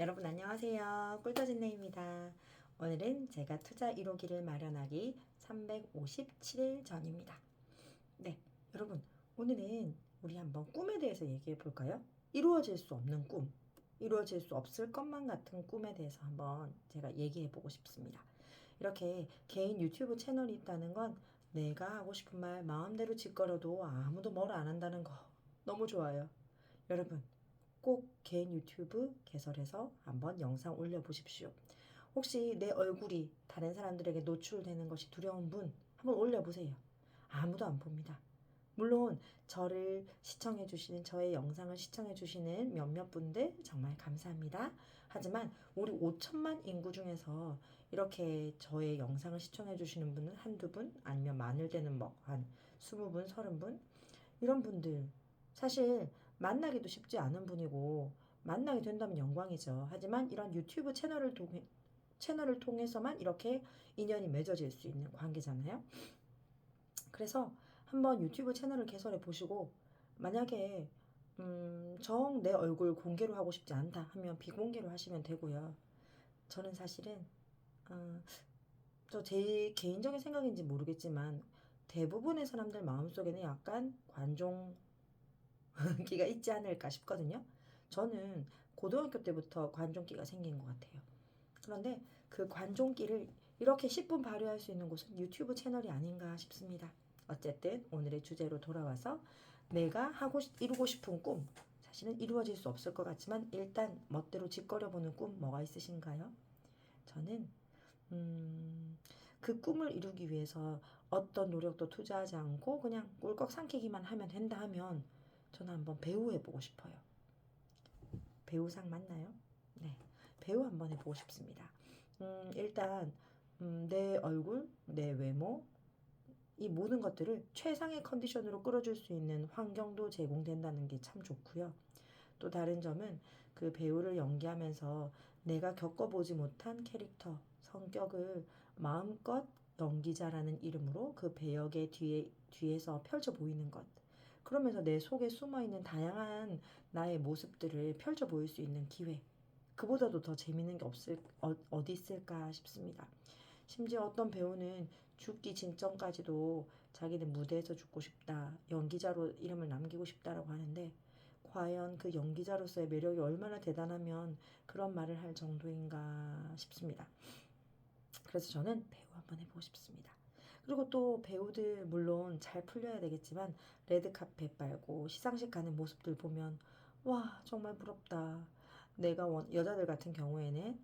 여러분 안녕하세요. 꿀떠진네입니다. 오늘은 제가 투자 1호기를 마련하기 357일 전입니다. 네, 여러분 오늘은 우리 한번 꿈에 대해서 얘기해 볼까요? 이루어질 수 없는 꿈, 이루어질 수 없을 것만 같은 꿈에 대해서 한번 제가 얘기해 보고 싶습니다. 이렇게 개인 유튜브 채널이 있다는 건 내가 하고 싶은 말 마음대로 짓거려도 아무도 뭘 안 한다는 거 너무 좋아요. 여러분 꼭 개인 유튜브 개설해서 한번 영상 올려보십시오. 혹시 내 얼굴이 다른 사람들에게 노출되는 것이 두려운 분 한번 올려보세요. 아무도 안 봅니다. 물론 저를 시청해 주시는 저의 영상을 시청해 주시는 몇몇 분들 정말 감사합니다. 하지만 우리 5천만 인구 중에서 이렇게 저의 영상을 시청해 주시는 분은 한두 분 아니면 많을 때는 뭐 한 20분, 30분 이런 분들 사실 만나기도 쉽지 않은 분이고 만나게 된다면 영광이죠. 하지만 이런 유튜브 채널을 통해 채널을 통해서만 이렇게 인연이 맺어질 수 있는 관계잖아요. 그래서 한번 유튜브 채널을 개설해 보시고 만약에 음, 정 내 얼굴 공개로 하고 싶지 않다 하면 비공개로 하시면 되고요. 저는 사실은 어, 저제 개인적인 생각인지 모르겠지만 대부분의 사람들 마음속에는 약간 관종 기가 있지 않을까 싶거든요. 저는 고등학교 때부터 관종기가 생긴 것 같아요. 그런데 그 관종기를 이렇게 10분 발휘할 수 있는 곳은 유튜브 채널이 아닌가 싶습니다. 어쨌든 오늘의 주제로 돌아와서 내가 하고 싶- 이루고 싶은 꿈 사실은 이루어질 수 없을 것 같지만 일단 멋대로 짓거려 보는 꿈 뭐가 있으신가요? 저는 음, 그 꿈을 이루기 위해서 어떤 노력도 투자하지 않고 그냥 꿀꺽 삼키기만 하면 된다 하면 저는 한번 배우 해보고 싶어요. 배우상 맞나요? 네, 배우 한번 해보고 싶습니다. 음, 일단 음, 내 얼굴, 내 외모, 이 모든 것들을 최상의 컨디션으로 끌어줄 수 있는 환경도 제공된다는 게 참 좋고요. 또 다른 점은 그 배우를 연기하면서 내가 겪어보지 못한 캐릭터, 성격을 마음껏 연기자라는 이름으로 그 배역의 뒤에, 뒤에서 펼쳐 보이는 것. 그러면서 내 속에 숨어 있는 다양한 나의 모습들을 펼쳐 보일 수 있는 기회. 그보다도 더 재밌는 게 없을, 어, 어디 있을까 싶습니다. 심지어 어떤 배우는 죽기 직전까지도 자기는 무대에서 죽고 싶다, 연기자로 이름을 남기고 싶다라고 하는데, 과연 그 연기자로서의 매력이 얼마나 대단하면 그런 말을 할 정도인가 싶습니다. 그래서 저는 배우 한번 해보고 싶습니다. 그리고 또 배우들 물론 잘 풀려야 되겠지만 레드카펫 밟고 시상식 가는 모습들 보면 와 정말 부럽다. 내가 원, 여자들 같은 경우에는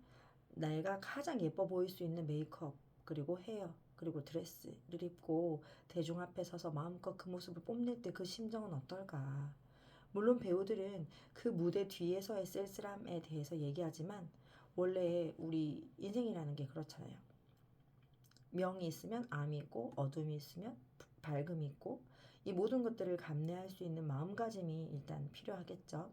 내가 가장 예뻐 보일 수 있는 메이크업 그리고 헤어 그리고 드레스를 입고 대중 앞에 서서 마음껏 그 모습을 뽐낼 때 그 심정은 어떨까? 물론 배우들은 그 무대 뒤에서의 쓸쓸함에 대해서 얘기하지만 원래 우리 인생이라는 게 그렇잖아요. 명이 있으면 암이 있고 어둠이 있으면 밝음이 있고 이 모든 것들을 감내할 수 있는 마음가짐이 일단 필요하겠죠.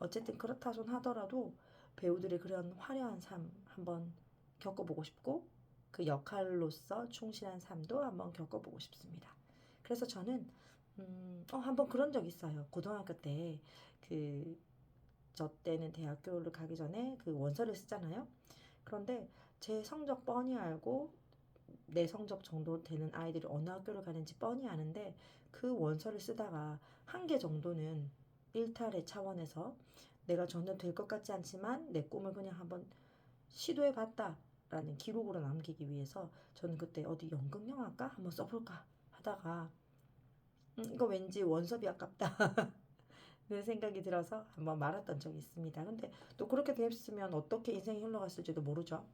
어쨌든 그렇다 손 하더라도 배우들의 그런 화려한 삶 한번 겪어보고 싶고 그 역할로서 충실한 삶도 한번 겪어보고 싶습니다. 그래서 저는 음, 어, 한번 그런 적 있어요. 고등학교 때 그 저 때는 대학교를 가기 전에 그 원서를 쓰잖아요. 그런데 제 성적 뻔히 알고 내 성적 정도 되는 아이들이 어느 학교를 가는지 뻔히 아는데 그 원서를 쓰다가 한 개 정도는 일탈의 차원에서 내가 전혀 될 것 같지 않지만 내 꿈을 그냥 한번 시도해 봤다라는 기록으로 남기기 위해서 저는 그때 어디 연극영화과 한번 써볼까 하다가 음, 이거 왠지 원섭이 아깝다. 는 생각이 들어서 한번 말았던 적이 있습니다. 근데 또 그렇게 됐으면 어떻게 인생이 흘러갔을지도 모르죠.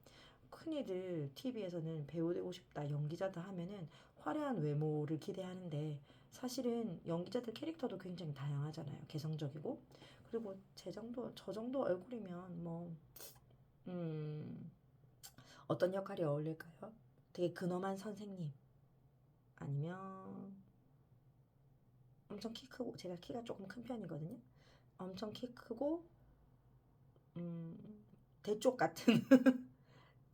흔히들 TV에서는 배우 되고 싶다, 연기자다 하면은 화려한 외모를 기대하는데 사실은 연기자들 캐릭터도 굉장히 다양하잖아요. 개성적이고. 그리고 제 정도, 저 정도 얼굴이면 뭐, 음, 어떤 역할이 어울릴까요? 되게 근엄한 선생님. 아니면 엄청 키 크고 제가 키가 조금 큰 편이거든요. 엄청 키 크고 음, 대쪽 같은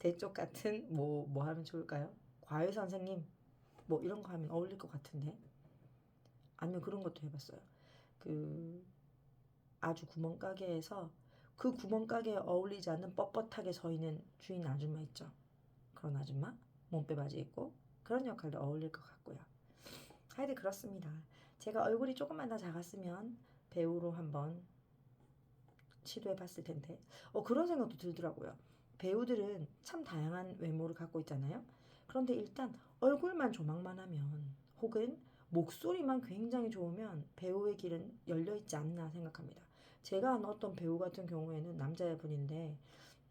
대쪽 같은 뭐뭐 하면 좋을까요? 과외 선생님 뭐 이런 거 하면 어울릴 것 같은데 아니면 그런 것도 해봤어요. 그 아주 구멍가게에서 그 구멍가게에 어울리지 않는 뻣뻣하게 서 있는 주인 아줌마 있죠. 그런 아줌마 몸빼 바지 입고 그런 역할도 어울릴 것 같고요. 하여튼 그렇습니다. 제가 얼굴이 조금만 더 작았으면 배우로 한번 시도해 봤을 텐데 어 그런 생각도 들더라고요. 배우들은 참 다양한 외모를 갖고 있잖아요. 그런데 일단 얼굴만 조망만 하면 혹은 목소리만 굉장히 좋으면 배우의 길은 열려 있지 않나 생각합니다. 제가 아는 어떤 배우 같은 경우에는 남자분인데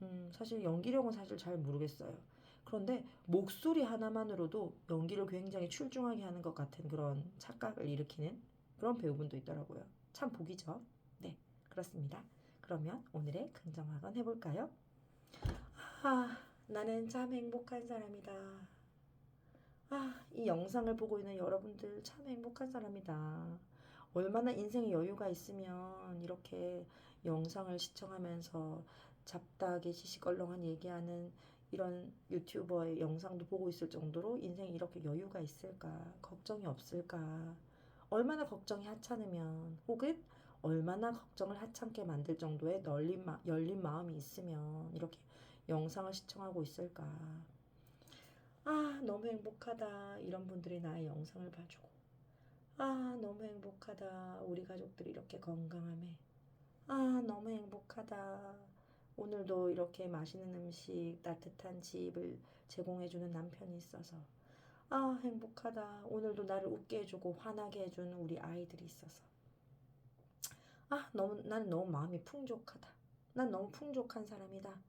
음, 사실 연기력은 사실 잘 모르겠어요. 그런데 목소리 하나만으로도 연기를 굉장히 출중하게 하는 것 같은 그런 착각을 일으키는 그런 배우분도 있더라고요. 참 복이죠. 네, 그렇습니다. 그러면 오늘의 긍정학원 해볼까요? 아, 나는 참 행복한 사람이다. 아, 이 영상을 보고 있는 여러분들 참 행복한 사람이다. 얼마나 인생에 여유가 있으면 이렇게 영상을 시청하면서 잡다하게 시시껄렁한 얘기하는 이런 유튜버의 영상도 보고 있을 정도로 인생에 이렇게 여유가 있을까? 걱정이 없을까? 얼마나 걱정이 하찮으면 혹은 얼마나 걱정을 하찮게 만들 정도의 널린 마, 열린 마음이 있으면 이렇게 영상을 시청하고 있을까? 아, 너무 행복하다. 이런 분들이 나의 영상을 봐주고. 아, 너무 행복하다. 우리 가족들이 이렇게 건강함에. 아, 너무 행복하다. 오늘도 이렇게 맛있는 음식, 따뜻한 집을 제공해주는 남편이 있어서. 아, 행복하다. 오늘도 나를 웃게 해주고 화나게 해주는 우리 아이들이 있어서. 아, 너무, 나는 너무 마음이 풍족하다. 난 너무 풍족한 사람이다.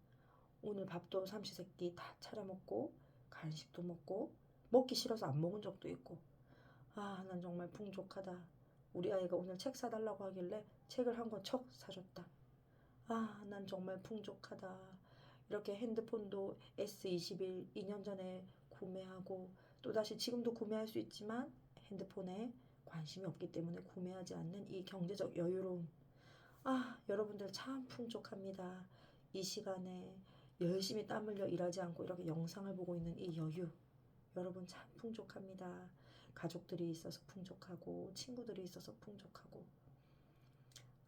오늘 밥도 삼시세끼 다 차려 먹고, 간식도 먹고, 먹기 싫어서 안 먹은 적도 있고. 아, 난 정말 풍족하다. 우리 아이가 오늘 책 사달라고 하길래 책을 한 권 척 사줬다. 아, 난 정말 풍족하다. 이렇게 핸드폰도 S21 2년 전에 구매하고 또다시 지금도 구매할 수 있지만 핸드폰에 관심이 없기 때문에 구매하지 않는 이 경제적 여유로움. 아, 여러분들 참 풍족합니다. 이 시간에 열심히 땀 흘려 일하지 않고 이렇게 영상을 보고 있는 이 여유. 여러분 참 풍족합니다. 가족들이 있어서 풍족하고 친구들이 있어서 풍족하고.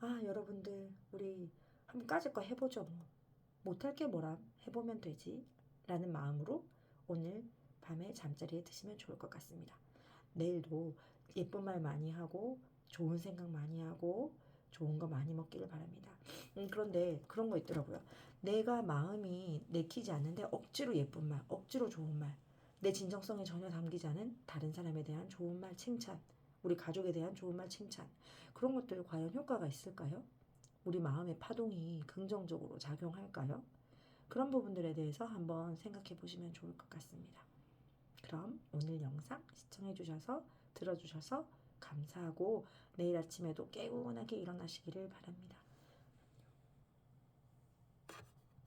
아, 여러분들 우리 한번 까짓 거 해보죠 뭐. 못할 게 뭐람 해보면 되지 라는 마음으로 오늘 밤에 잠자리에 드시면 좋을 것 같습니다. 내일도 예쁜 말 많이 하고 좋은 생각 많이 하고 좋은 거 많이 먹기를 바랍니다. 음, 그런데 그런 거 있더라고요. 내가 마음이 내키지 않는데 억지로 예쁜 말, 억지로 좋은 말, 내 진정성에 전혀 담기지 않은 다른 사람에 대한 좋은 말 칭찬, 우리 가족에 대한 좋은 말 칭찬, 그런 것들 과연 효과가 있을까요? 우리 마음의 파동이 긍정적으로 작용할까요? 그런 부분들에 대해서 한번 생각해 보시면 좋을 것 같습니다. 그럼 오늘 영상 시청해 주셔서 들어주셔서 감사하고 내일 아침에도 개운하게 일어나시기를 바랍니다.